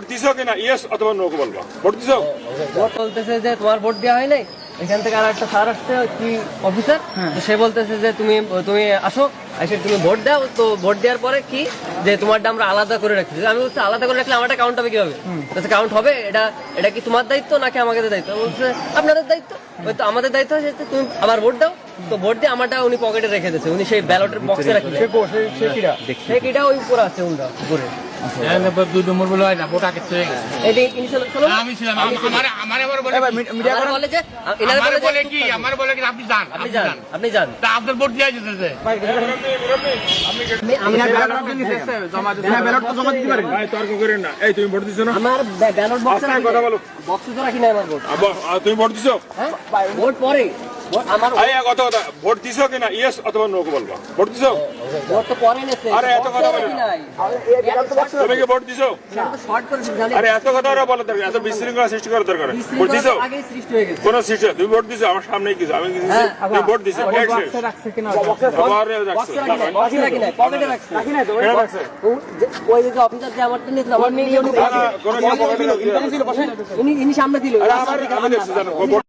Vote দিছো কিনা? Yes অথবা নো বলবা? ভোট দিছো? ভোট বলতেছে যে তোমার ভোট দেওয়া হয় নাই? এখান থেকে আর একটা স্যার আসছে কি অফিসার তো সে বলতেছে যে তুমি তুমি আসো। এসে তুমি ভোট দাও তো ভোট দেওয়ার পরে কি? যে তোমারটা আমরা আলাদা করে রাখছি। আমি বলছি আলাদা করে রাখলে আমারটা কাউন্ট হবে কীভাবে? বলছে কাউন্ট হবে? এটা এটা কি তোমার দায়িত্ব নাকি আমাদের দায়িত্ব? বলছে আপনাদের দায়িত্ব। ওই তো আমাদের দায়িত্ব হচ্ছে তুমি আবার ভোট দাও। তো ভোট দিয়ে আমারটা উনি পকেটে রেখে দিয়েছে। উনি সেই ব্যালটের বক্সে রাখি। সে কিটা ওই উপরে আছে উনটা উপরে। দুই নম্বর বলে না ভোট আগে চলে গেছে। এটি ইনি চলো চলো আমি ছিলাম আমার আমার বলে যে এনারা আমার বলে বলে যে কি আমার বলে কি আপনি যান আপনি আপনি যান যান। আপনি যান। আপনার ভোট দিয়ে যেতেছে ভাই তর্ক করেন না। এই তুমি ভোট দিছো না? আমার ব্যালট বক্সে কথা বলো। বক্সে তো রাখি না আমার ভোট আবার, আ, তুমি ভোট হ্যাঁ ভোট পরে। ভোট আমার কথা কথা। ভোট দিছো কিনা? ইয়েস অথবা নো বলবা? ভোট দিছো? ভোট তো পরে নেছে। আরে এত কথা বলে। রাখি না। নাই তুমি কি ভোট দিছো? আরে এত কথা ওরা বলা দরকার এত বিশৃঙ্খলা সৃষ্টি করা দরকার। ভোট দিছো? আগে সৃষ্টি হয়ে গেছে। কোন সৃষ্টি তুমি ভোট দিছো? আমার সামনেই কিছু আমি কিছু হ্যাঁ, তুমি ভোট দিছো রাখছো। পকেটে রাখছি? ওই যে অফিসার যে আমারটা আমার নিয়ে কোনো পকেটে রাখছো। ইনি সামনে দিল। আরে আমার আমি দেখছি জানো ভোট